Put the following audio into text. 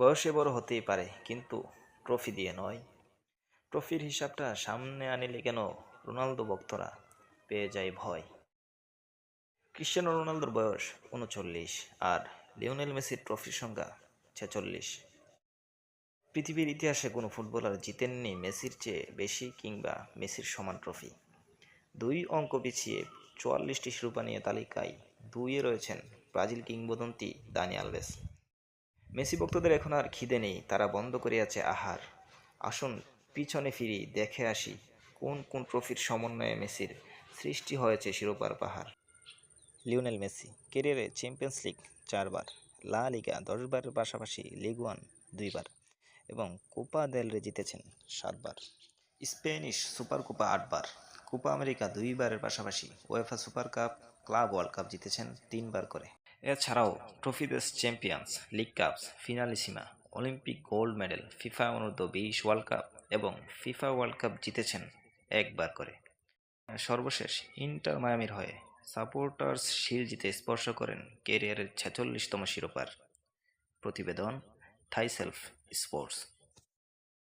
বয়সে বড় হতেই পারে, কিন্তু ট্রফি দিয়ে নয়। ট্রফির হিসাবটা সামনে আনিলে কেন রোনালদো ভক্তরা পেয়ে যায় ভয়। ক্রিশ্চিয়ানো রোনালদোর বয়স উনচল্লিশ আর লিওনেল মেসির ট্রফির সংখ্যা ছেচল্লিশ। পৃথিবীর ইতিহাসে কোনো ফুটবলার জিতেননি মেসির চেয়ে বেশি কিংবা মেসির সমান ট্রফি। দুই অঙ্ক পিছিয়ে চুয়াল্লিশটি শিরোপা নিয়ে তালিকায় দুইয়ে রয়েছেন ব্রাজিল কিংবদন্তি দানি আলভেস। মেসি ভক্তদের এখন আর খিদে নেই, তারা বন্ধ করে আছে আহার। আসুন, পিছনে ফিরি, দেখে আসি কোন কোন ট্রফির সমন্বয়ে মেসির সৃষ্টি হয়েছে শিরোপার পাহাড়। লিওনেল মেসি, কেরিয়ারে চ্যাম্পিয়ন্স লিগ চারবার, লা লিগা দশবারের পাশাপাশি লিগ ওয়ান দুইবার এবং কোপা দেলরে জিতেছেন সাতবার। স্পেনিশ সুপার কোপা আটবার, কোপা আমেরিকা দুইবারের পাশাপাশি UEFA super cup club world cup জিতেছেন তিনবার করে। এছাড়াও trophy base Champions League cups Finalissima Olympic gold medal FIFA অনূর্ধ্ব বিশ ওয়ার্ল্ড কাপ এবং ফিফা ওয়ার্ল্ড কাপ জিতেছেন একবার করে। সর্বশেষ ইন্টার মায়ামির হয়ে সাপোর্টার্স শিল জিতে স্পর্শ করেন কেরিয়ারের ছেচল্লিশতম শিরোপার প্রতিবেদন থাই সেলফ স্পোর্টস